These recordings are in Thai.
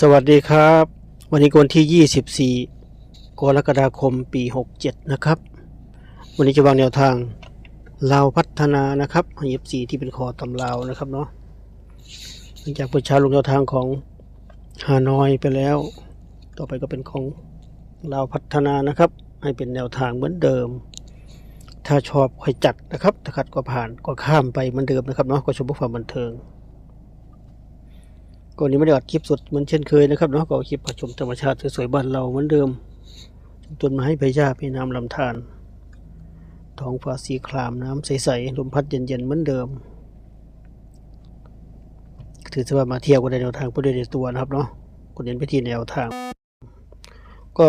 สวัสดีครับ วันนี้วันที่ 24 กรกฎาคมปี 67 นะครับ วันนี้จะวางแนวทางลาวพัฒนานะครับยีบสีที่เป็นคอตำลาวนะครับเนาะหลังจากเปิดเช้าลงแนวทางของฮานอยไปแล้ว ต่อไปก็เป็นของลาวพัฒนานะครับ ให้เป็นแนวทางเหมือนเดิม ถ้าชอบค่อยจัดนะครับ ถ้าขัดก็ผ่านก็ข้ามไปเหมือนเดิมนะครับเนาะก็ชมพื่อความบันเทิง ก่อนนี้ไม่ได้อัดคลิปสดเหมือนเช่นเคยนะครับเนาะก็คลิปผชมธรรมชาติสวยๆบ้านเราเหมือนเดิมต้นไม้ใบหญ้าพี่น้ำลำธารท้องฟ้าสีครามน้ำใสๆลมพัดเย็นๆเหมือนเดิม ถือว่ามาเที่ยวกันในแนวทางผู้โดยตัวนะครับเนาะก็เน้นไปที่แนวทาง ก็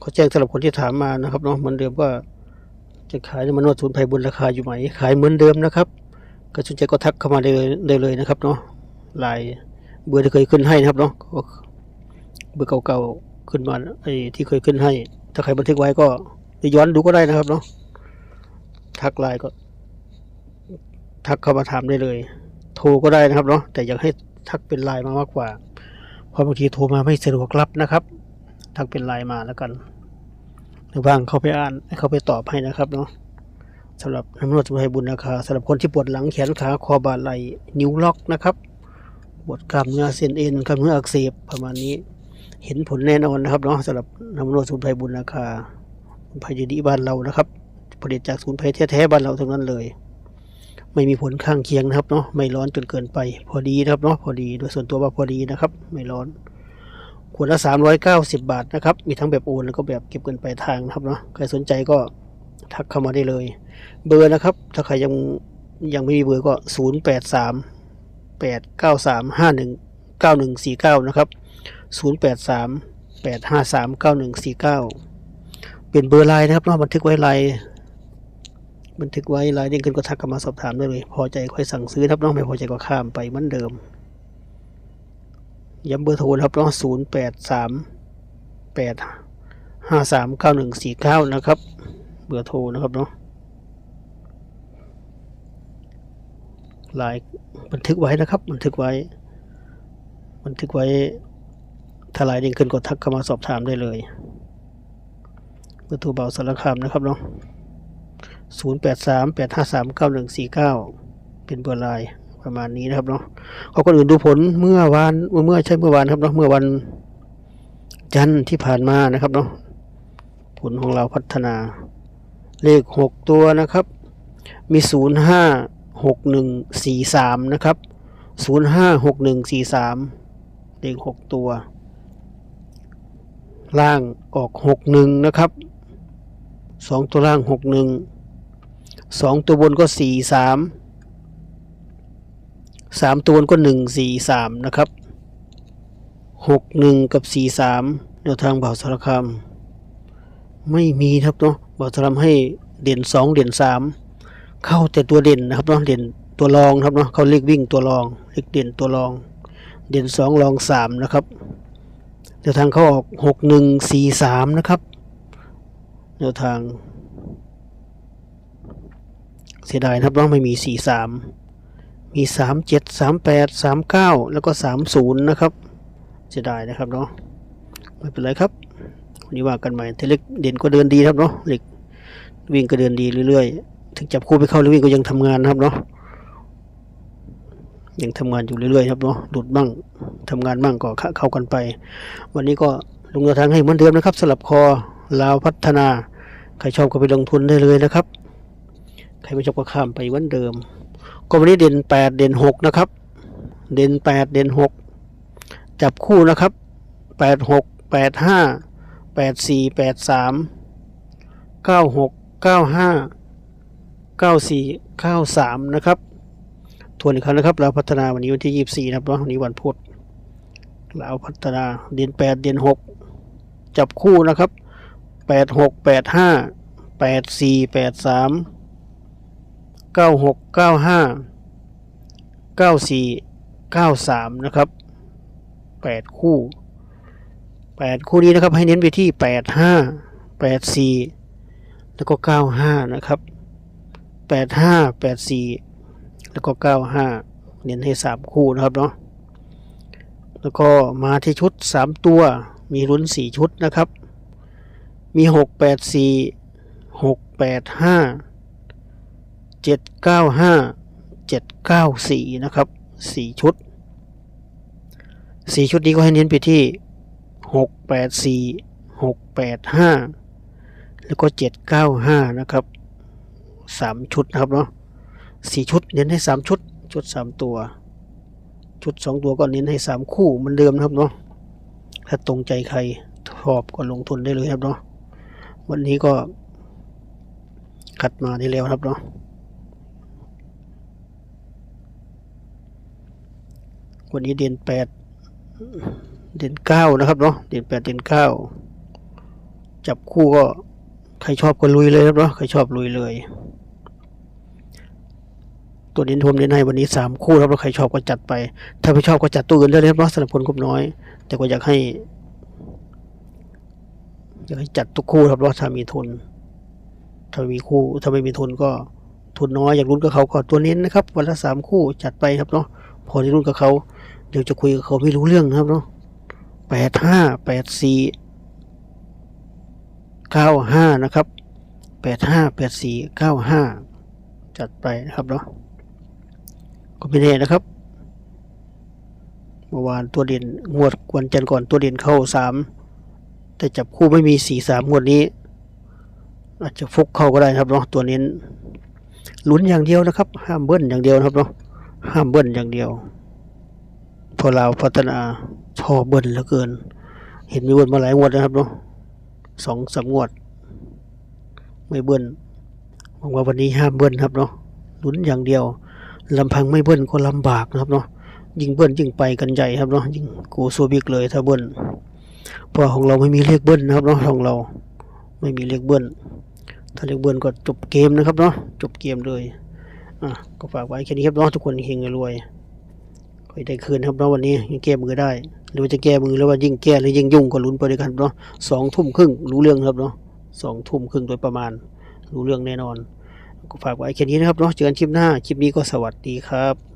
เขาแจ้งสำหรับคนที่ถามมานะครับเนาะเหมือนเดิมว่าจะขายน้ำมันนวดศูนย์ไพบุญราคาอยู่ไหม ขายเหมือนเดิมนะครับ ก็สนใจก็ทักเข้ามาได้เลยได้เลยนะครับเนาะไลน์ เบอร์ที่เคยขึ้นให้นะครับเนาะก็เบอร์เก่าๆขึ้นมาไอ้ที่เคยขึ้นให้ ถ้าใครบันทึกไว้ก็ไปย้อนดูก็ได้นะครับเนาะทักไลน์ก็ ทักเข้ามาถามได้เลย โทรก็ได้นะครับเนาะแต่อยากให้ทักเป็นไลน์มามากกว่าเพราะบางทีโทรมาไม่สะดวกรับนะครับ ทักเป็นไลน์มาแล้วกันหรือบ้างเข้าไปอ่านให้เขาไปตอบให้นะครับเนาะสำหรับน้ำนวดสมุนไพรบุญราคาสำหรับคนที่ปวดหลังแขนขาคอบ่าไหล่นิ้วล็อกนะครับ ปวดกล้ามเนื้อเส้นเอ็นกล้ามเนื้ออักเสบประมาณนี้ เห็นผลแน่นอนนะครับเนาะสำหรับน้ำนวดสมุนไพรบุญราคาสมุนไพรดีบ้านเรานะครับผลิตจากสมุนไพรแท้ๆบ้านเราทั้งนั้นเลย ไม่มีผลข้างเคียงนะครับเนาะไม่ร้อนจนเกินไป พอดีนะครับเนาะพอดีโดยส่วนตัวว่าพอดีนะครับ ไม่ร้อนขวดละ390 บาทนะครับ มีทั้งแบบโอนแล้วก็แบบเก็บเงินปลายทางนะครับเนาะใครสนใจก็ทักเข้ามาได้เลย เบอร์นะครับ ถ้าใครยังยังไม่มีเบอร์ก็ 083 แปดเก้าสามห้าหนึ่งเก้าหนึ่งสี่เก้านะครับศูนย์แปดสามแปดห้าสามเก้าหนึ่งสี่เก้าเป็นเบอร์ไลน์นะครับเนาบันทึกไว้ไลน์บันทึกไว้ไลน์เด้งขึ้นก็ทักกันมาสอบถามได้เลย พอใจค่อยสั่งซื้อครับน้องไม่พอใจก็ข้ามไปเหมือนเดิม ย้ำเบอร์โทรครับนาะศูนย์แปดสามแปดห้าสามเก้าหนึ่งสี่เก้านะครับ เบอร์โทรนะครับเนาะ ลายบันทึกไว้นะครับ บันทึกไว้ บันทึกไว้ถ้าลายเด้งขึ้นก็ทักเข้ามาสอบถามได้เลยเบอร์โทรเบาสารคามนะครับเนาะศูนย์แปดสามแปดห้าสามเก้าหนึ่งสี่เก้าเป็นเบอร์ไลน์ประมาณนี้นะครับเนาะเอาคนอื่นดูผลเมื่อวานเมื่อเมื่อใช่เมื่อวานครับเนาะเมื่อวันจันทร์ที่ผ่านมานะครับเนาะผลของเราพัฒนา เลขหกตัวนะครับ มีศูนย์ห้า หกหนึ่งสี่สามนะครับศูนย์ห้าหกหนึ่งสี่สามเลขหกตัว ล่างออกหกหนึ่งนะครับสองตัวล่างหกหนึ่งสองตัวบนก็สี่สามสามตัวบนก็หนึ่งสี่สามนะครับหกหนึ่งกับสี่สามแนวทางบ่าวสารคามไม่มีครับเนาะบ่าวสารคามให้เด่นสองเด่นสาม เข้าแต่ตัวเด่นนะครับเนาะเด่นตัวรองครับเนาะเขาเรียกวิ่งตัวรองเรียกเด่นตัวรอง เด่นสองรองสามนะครับแนวทางเขาออกหกหนึ่งสี่สามนะครับแนวทาง เสียดายนะครับเนาะไม่มีสี่สามมีสามเจ็ดสามแปดสามเก้าแล้วก็สามศูนย์นะครับเสียดายนะครับเนาะไม่เป็นไรครับวันนี้ว่ากันใหม่แต่เล็กเด่นก็เดินดีครับเนาะเล็กวิ่งก็เดินดีเรื่อยๆ ถึงจับคู่ไปเข้าหรือวิ่งก็ยังทำงานนะครับเนาะยังทำงานอยู่เรื่อยๆครับเนาะหลุดบ้างทำงานบ้างก็เข้ากันไป วันนี้ก็ลงแนวทางให้เหมือนเดิมนะครับสลับคอลาวพัฒนาใครชอบก็ไปลงทุนได้เลยนะครับ ใครไม่ชอบก็ข้ามไปเหมือนเดิม ก็วันนี้เด่นแปดเด่นหกนะครับ เด่นแปดเด่นหกจับคู่นะครับแปดหกแปดห้าแป ดสี่แปดสามเก้าสี่เก้าสามนะครับทวนอีกครั้งนะครับเราพัฒนาวันนี้วันที่ยี่สิบสี่นะครับเนาะวันนี้วันพุธเราพัฒนาเดือนแปดเดือนหกจับคู่นะครับแปดหกแปดห้าแปดสี่แปดสามเก้าหกเก้าห้าเก้าสี่เก้าสามนะครับแปดคู่แปดคู่นี้นะครับให้เน้นไปที่แปดห้าแปดสี่แล้วก็เก้าห้านะครับ แปดห้าแปดสี่แล้วก็เก้าห้าเน้นให้สามคู่นะครับเนาะแล้วก็มาที่ชุดสามตัวมีลุ้นสี่ชุดนะครับ มีหกแปดสี่หกแปดห้าเจ็ดเก้าห้าเจ็ดเก้าสี่นะครับสี่ชุดสี่ชุดนี้ก็ให้เน้นไปที่หกแปดสี่หกแปดห้าแล้วก็เจ็ดเก้าห้านะครับ สามชุดนะครับเนาะสี่ชุดเน้นให้สามชุด ชุดสามตัว ชุดสองตัวก็เน้นให้สามคู่เหมือนเดิมนะครับเนาะถ้าตรงใจใครชอบก็ลงทุนได้เลยครับเนาะวันนี้ก็คัดมาได้แล้วครับเนาะวันนี้เด่นแปดเด่นเก้านะครับเนาะเด่นแปดเด่นเก้าจับคู่ก็ใครชอบก็ลุยเลยครับเนาะใครชอบลุยเลย ตัวเด่นทวมเด่นให้วันนี้สามคู่ครับแล้วใครชอบก็จัดไป ถ้าไม่ชอบก็จัดตัวอื่นได้เลยครับสำหรับคนกลุ่มน้อย แต่ก็อยากให้อยากให้จัดทุกคู่ครับเนาะถ้ามีทุน ถ้ามีคู่ถ้าไม่มีทุนก็ทุนน้อยอยากรุ่นกับเขาก็ตัวเน้นนะครับ วันละสามคู่จัดไปครับเนาะพอที่รุ่นกับเขาเดี๋ยวจะคุยกับเขาไม่รู้เรื่องนะครับเนาะแปดห้าแปดสี่เก้าห้านะครับแปดห้าแปดสี่เก้าห้าจัดไปนะครับเนาะ ก็ไม่แน่นะครับ เมื่อวานตัวเด่นงวดวันจันทร์ก่อนตัวเด่นเข้าสามแต่จับคู่ไม่มีสี่สามงวดนี้ อาจจะฟุกเข้าก็ได้นะครับเนาะตัวเน้นลุ้นอย่างเดียวนะครับ ห้ามเบิ้ลอย่างเดียวนะครับเนาะห้ามเบิ้ลอย่างเดียว พอเราพัฒนาชอบเบิ้ลเหลือเกิน เห็นมีเบิ้ลมาหลายงวดนะครับเนาะสองสามงวด ไม่เบิ้ลหวังว่าวันนี้ห้ามเบิ้ลครับเนาะลุ้นอย่างเดียว ลำพังไม่เบิ้ลก็ลำบากนะครับเนาะยิ่งเบิ้ลยิ่งไปกันใหญ่ครับเนาะยิ่งโกโซบิกเลยถ้าเบิ้ลเพราะของเราไม่มีเลขเบิ้ลนะครับเนาะของเราไม่มีเลขเบิ้ลถ้าเลขเบิ้ลก็จบเกมนะครับเนาะจบเกมเลยอะก็ฝากไว้แค่นี้ครับเนาะทุกคนเฮงรวยคอยได้คืนครับเนาะวันนี้ยังแก้มือได้ หรือว่าจะแก้มือหรือว่ายิ่งแก้หรือยิ่งยุ่งก็ลุ้นไปด้วยกันเนาะสองทุ่มครึ่งรู้เรื่องครับเนาะสองทุ่มครึ่งโดยประมาณ รู้เรื่องแน่นอน ก็ฝากไว้แค่นี้นะครับเนาะเจอกันคลิปหน้า คลิปนี้ก็สวัสดีครับ